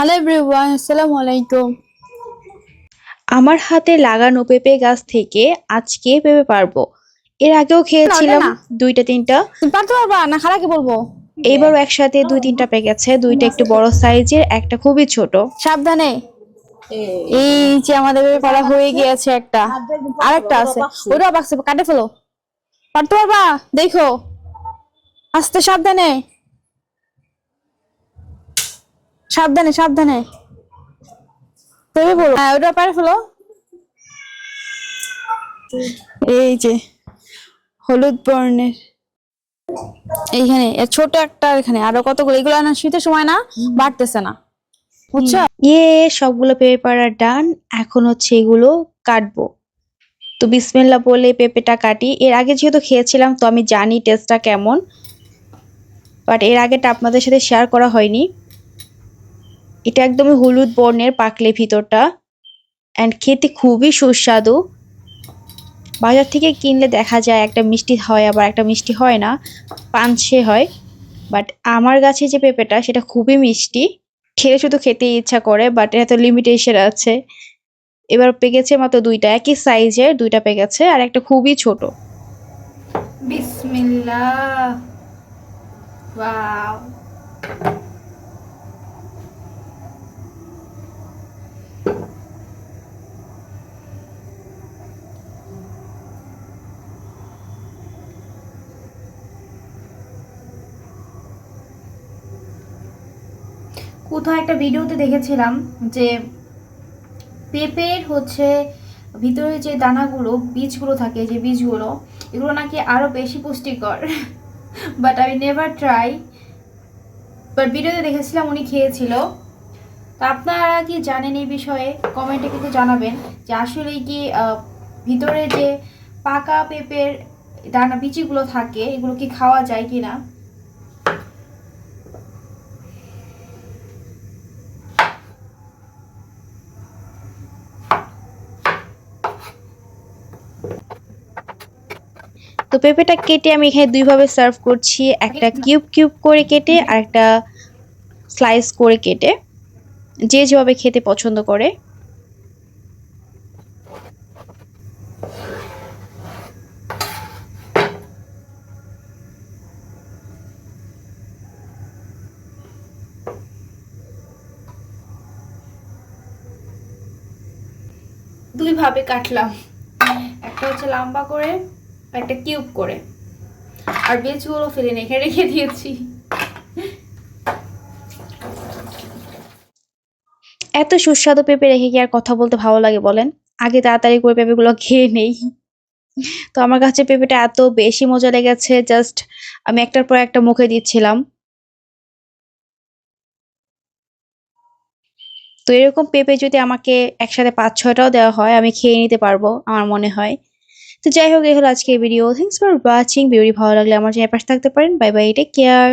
Hello everyone আসসালামু আলাইকুম আমার হাতে লাগানো পেঁপে গাছ থেকে আজকে পেঁপে পারব। এর আগেও খেয়েছিলাম দুইটা তিনটা। পারতে পারবা? না খারাপ কি বলব। এইবারও একসাথে দুই তিনটা পেকেছে দুইটা একটু বড় সাইজের একটা খুবই ছোট। সাবধানে। এই। যে আমাদের পাড়া হয়ে গিয়েছে একটা। আরেকটা আছে। ওটা বাক্সে কাটে ফেলো। পারতে পারবা? দেখো। আস্তে সাবধানে। সাবধানে সাবধানে। তুমি বলো। হ্যাঁ ওটা পারে ফেলো। এই যে, হলুদ বর্ণের। এইখানে ছোট একটা এখানে। আরও কতগুলো? এগুলো না শীতের সময় না, বাড়তেছে না। বুঝছ? ইয়ে সবগুলো পেঁপে পাড়া ডান। এখন হচ্ছে এগুলো কাটবো। তো বিসমিল্লা বলে পেঁপেটা কাটি। এর আগে যেহেতু খেয়েছিলাম, তো আমি জানি টেস্টটা কেমন। বাট এর আগেটা আপনাদের সাথে শেয়ার করা হয়নি। এটা একদমই হলুদ বর্ণের পাকলে ভিতরটা। অ্যান্ড খেতে খুবই সুস্বাদু। বাজার থেকে কিনলে দেখা যায় একটা মিষ্টি হয়, আবার একটা মিষ্টি হয় না। পানসে হয়। বাট আমার গাছে যে পেঁপেটা, সেটা খুবই মিষ্টি। খেলে শুধু খেতে ইচ্ছা করে বাট এত লিমিটেশন আছে। এবার পেকেছে মাত্র দুইটা। একই সাইজের দুইটা পেকেছে, আর একটা খুবই ছোট। বিসমিল্লাহ। ওয়াও কোথাও একটা ভিডিওতে দেখেছিলাম যে পেঁপের হচ্ছে ভিতরে যে দানাগুলো, বীজগুলো থাকে, যে বীজগুলো, এগুলো নাকি আরও বেশি পুষ্টিকর। বাট আমি নেভার ট্রাই বাট ভিডিওতে দেখেছিলাম উনি খেয়েছিল। তা আপনারা কি জানেন এই বিষয়ে? কমেন্টে কিন্তু জানাবেন যে আসলে কি ভিতরে যে পাকা পেঁপের দানা, বীজগুলো থাকে, এগুলো কি খাওয়া যায় কি না তো পেঁপেটা কেটে আমি এখানে দুইভাবে সার্ভ করছি। একটা কিউব কিউব করে কেটে আর একটা স্লাইস করে কেটে। যে যেভাবে খেতে পছন্দ করে। দুই ভাবে কাটলাম। একটা হচ্ছে লম্বা করে একটা কিউব করে। আর বেচগুলো ফেলে রেখে রেখে দিয়েছি। এত সুস্বাদু পেঁপে রেখে কি আর কথা বলতে ভালো লাগে বলেন? আগে তাড়াতাড়ি করে পেঁপেগুলো খেয়ে নেই। তো আমার কাছে পেঁপেটা এত বেশি মজা লেগেছে, জাস্ট আমি একটার পর একটা মুখে দিচ্ছিলাম। তো এরকম পেঁপে যদি আমাকে একসাথে পাঁচ ছয়টাও দেওয়া হয়, আমি খেয়ে নিতে পারব, আমার মনে হয়। তো যাই হোক, এই হলো আজকে video thanks for watching video ভালো লাগলে আমার চ্যানেল পাশে থাকতে পারেন। Bye bye take care